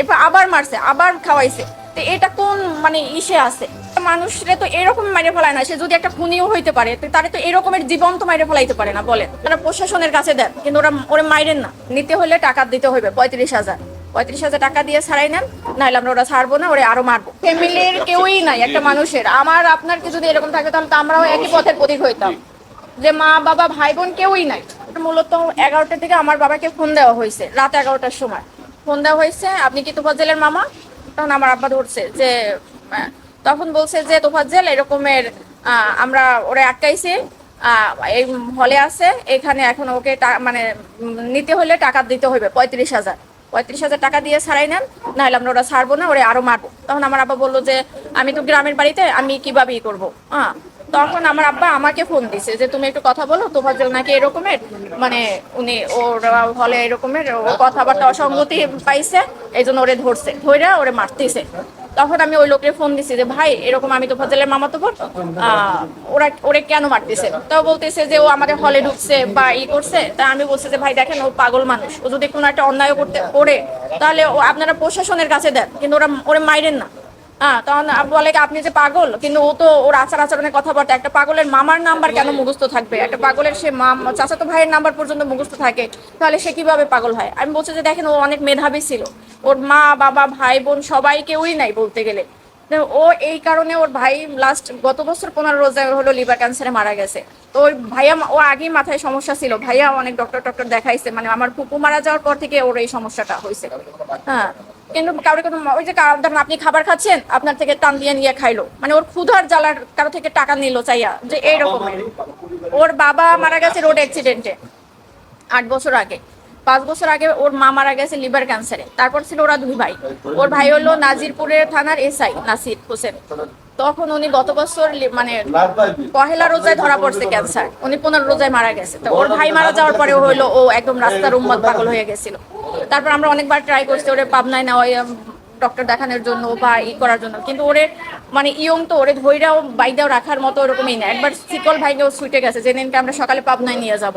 এরপর আবার মারছে, আবার খাওয়াইছে। তো এটা কোন মানে ইসে আছে? মানুষরে তো এরকম মাইরে ফেলায় না, সে যদি একটা খুনিও হইতে পারে তারে তো এরকমের জীবন তো মাইরে ফেলাইতে পারে না বলে তারা প্রশাসনের কাছে দেন, কিন্তু ওরা ওরা মাইরেন না। নিতে হলে টাকা দিতে হইবে, পঁয়ত্রিশ হাজার। পঁয়ত্রিশ হাজার টাকা দিয়ে ছাড়াই নেন, নাহলে আমরা ওরা ছাড়বো না, ওরা আরও মারবো। ফ্যামিলির কেউই নাই একটা মানুষের। আমার, আপনার যদি এরকম থাকে, তাহলে তো আমরাও একই পথের প্রতীক হইতাম। যে মা, বাবা, ভাই, বোন কেউই নাই। মূলত এগারোটা থেকে আমার বাবাকে ফোন দেওয়া হয়েছে রাত এগারোটার সময়। ফোন দেওয়া হয়েছে, আপনি কি তোফাজ্জেলের মামা? তখন আমার আব্বা ধরছে যে তখন বলছে যে, তোফাজ্জেল এরকমের আমরা ওরা আটকাইছি এই হলে আছে, এখানে এখন ওকে মানে নিতে হলে টাকা দিতে হবে পঁয়ত্রিশ হাজার। পঁয়ত্রিশ হাজার টাকা দিয়ে ছাড়াই নেন, নাহলে আমরা ওরা ছাড়বো না, ওরা আরও মারবো। তখন আমার আব্বা বলল যে, আমি তো গ্রামের বাড়িতে, আমি কীভাবে ই করব? হ্যাঁ। তখন আমার আব্বা আমাকে ফোন দিছে যে, তুমি একটু কথা বলো তোফাজ্জল নাকি এরকমের? মানে উনি, ওর হলে এরকমের, ও কথাবার্তা অসঙ্গতি পাইছে এই জন্য ওরে ধরছে ধরে ওরে মারতেছে। তখন আমি ওই লোকের ফোন দিছি যে, ভাই, এরকম আমি তো ফজলের মামাতো বোন ওরা, ওরে কেন মারতেছে? তাও বলতেছে যে, ও আমাদের হলে ঢুকছে বা ই করছে। তা আমি বলছি যে, ভাই, দেখেন, ও পাগল মানুষ, ও যদি কোনো একটা অন্যায় করতে, করে, তাহলে আপনারা প্রশাসনের কাছে দেন, কিন্তু ওরা, ওরে মাইরেন না। তখন আব্বু বলে আপনি যে পাগল? কিন্তু ও তো ওর আচার আচরণের কথাবার্তা একটা পাগলের মামার নাম্বার কেন মুখস্থ থাকবে? একটা পাগলের সে মাম, চাচাতো ভাইয়ের নাম্বার পর্যন্ত মুখস্থ থাকে। তাহলে সে কীভাবে পাগল হয়? আমি বলছি যে, দেখেন, ও অনেক মেধাবী ছিল। ওর মা, বাবা, ভাই, বোন সবাই কেউই নাই বলতে গেলে। ও এই কারণে ওর ভাই লাস্ট গত বছর পনেরো রোজা হলো লিভার ক্যান্সারে মারা গেছে। তো ওর ভাইয়া, ও আগেই মাথায় সমস্যা ছিল। ভাইয়া অনেক ডক্টর টক্টর দেখাইছে। মানে আমার ফুপু মারা যাওয়ার পর থেকে ওর এই সমস্যাটা হয়েছে হ্যাঁ। কিন্তু কারও কোনো ওই যে ধরেন আপনি খাবার খাচ্ছেন, আপনার থেকে টান দিয়ে নিয়ে খাইলো। মানে ওর ক্ষুধার জ্বালার কারও থেকে টাকা নিল চাইয়া, যে এইরকম। ওর বাবা মারা গেছে রোড অ্যাক্সিডেন্টে আট বছর আগে। পাঁচ বছর আগে ওর মা মারা গেছে লিভার ক্যান্সারে তারপর ছিল ওরা দুই ভাই। ওর ভাই হলো নাজিরপুরের থানার এসআই, নাসির হোসেন। তখন উনি গত বছর মানে পহেলা রোজায় ধরা পড়ছে ক্যান্সার উনি পনেরো রোজায় মারা গেছে। তো ওর ভাই মারা যাওয়ার পরে হলো ও একদম রাস্তার উম্মত পাগল হয়ে গেছিল। তারপর আমরা অনেকবার ট্রাই করছি ওরে পাবনায় না ওই ডক্টর দেখানোর জন্য বা ই করার জন্য। কিন্তু ওরে মানে ইয়ং তো, ওরে ধৈরাও বাইদাও রাখার মতো ওরকমই না। একবার শিকল ভাইকেও ছুটে গেছে। যে দিনকে আমরা সকালে পাবনায় নিয়ে যাব।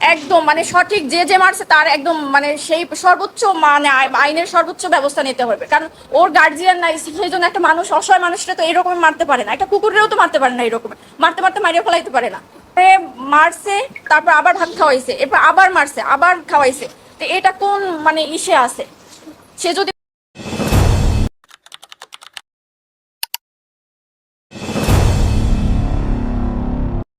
একদম মানে সঠিক যে যে মারছে তার একদম মানে সেই সর্বোচ্চ মানে আই- আইনের সর্বোচ্চ ব্যবস্থা নিতে হবে। কারণ ওর গার্জিয়ান নাই, সেই জন্য একটা মানুষ, অসহায় মানুষটা তো এরকম মারতে পারে না। একটা কুকুরেও তো মারতে পারে না এরকম। মারতে মারতে মারিয়ে ফেলাইতে পারে না। মারছে, তারপর আবার ভাত খাওয়াইছে, এরপর আবার মারছে, আবার খাওয়াইছে। তো এটা কোন মানে ইসে আছে? সে যদি